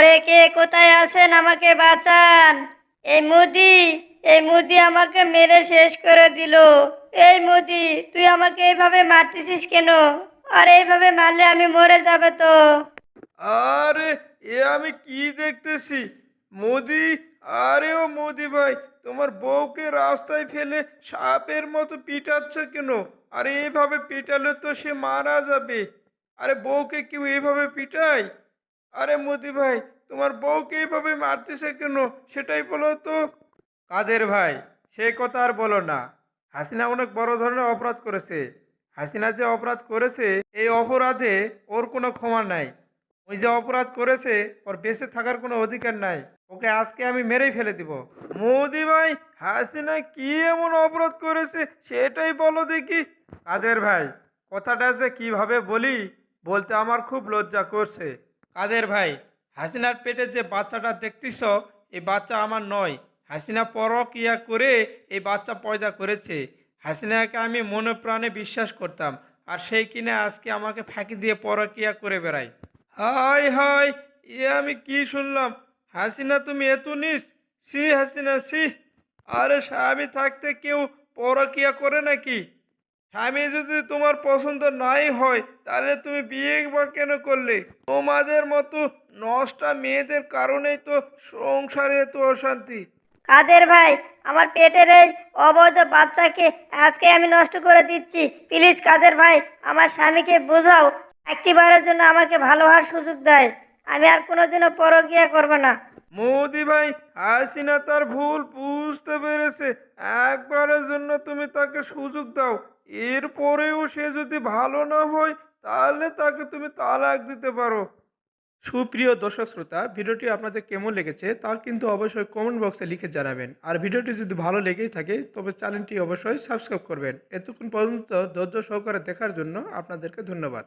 ওরে কে কোথায় আছেন আমাকে বাঁচান। এই মুদি এই মুদি আমাকে মেরে শেষ করে দিল। এই মুদি, তুই আমাকে এইভাবে মারতেছিস কেন? আর এইভাবে মারলে আমি মরে যাবে তো। আরে, এ আমি কি দেখতেছি? মোদি, আরে ও মোদি ভাই, তোমার বউকে রাস্তায় ফেলে সাপের মতো পিটাচ্ছ কেন? আরে এইভাবে পিটালে তো সে মারা যাবে। আরে বউকে কেউ এইভাবে পিটায়? আরে মোদি ভাই, তোমার বউকে এইভাবে মারতেছে কেন? সেটাই বলো তো। কাদের ভাই, সে কথা আর বলো না। হাসিনা অনেক বড় ধরনের অপরাধ করেছে। হাসিনা যে অপরাধ করেছে, এই অপরাধে ওর কোনো ক্ষমা নাই। ওই যে অপরাধ করেছে, ওর বেঁচে থাকার কোনো অধিকার নাই। ওকে আজকে আমি মেরেই ফেলে দিব। মোদি ভাই, হাসিনা কি এমন অপরাধ করেছে, সেটাই বলো দেখি। কাদের ভাই, কথাটা যে কীভাবে বলি, বলতে আমার খুব লজ্জা করছে। কাদের ভাই, হাসিনার পেটে যে বাচ্চাটা দেখতেছ, এই বাচ্চা আমার নয়। হাসিনা পরকিয়া করে এই বাচ্চা পয়দা করেছে। হাসিনাকে আমি মনে প্রাণে বিশ্বাস করতাম, আর সেই কিনে আজকে আমাকে ফাঁকি দিয়ে পরকিয়া করে বেড়াই হাই হাই এ আমি কি শুনলাম? হাসিনা তুমি এত নিস? সি হাসিনা সি আরে স্বামী থাকতে কেউ পরকিয়া করে নাকি? স্বামী যদি তোমার পছন্দ নাই হয়, তাহলে তুমি বিয়ে বা কেন করলে? তোমাদের মতো নষ্টা মেয়েদের কারণেই তো সংসারে এত অশান্তি। কাদের ভাই? আমার পেটের এই অবৈধ বাচ্চাকে আজকে আমি নষ্ট করে দিচ্ছি। প্লিজ কাদের ভাই, আমার স্বামীকে বোঝাও। একটিবারের জন্য আমাকে ভালো হওয়ার সুযোগ দেয়। আমি আর কোনোদিনও পরকিয়া করব না। মোদি ভাই হাসিনা তার ভুল বুঝতে পেরেছে। একবারের জন্য তুমি তাকে সুযোগ দাও। এরপরেও সে যদি ভালো না হয়, তাহলে তাকে তুমি তালাক দিতে পারো। সুপ্রিয় দর্শক শ্রোতা, ভিডিওটি আপনাদের কেমন লেগেছে তা কিন্তু অবশ্যই কমেন্ট বক্সে লিখে জানাবেন। আর ভিডিওটি যদি ভালো লেগেই থাকে, তবে চ্যানেলটি অবশ্যই সাবস্ক্রাইব করবেন। এতক্ষণ পর্যন্ত ধৈর্য সহকারে দেখার জন্য আপনাদেরকে ধন্যবাদ।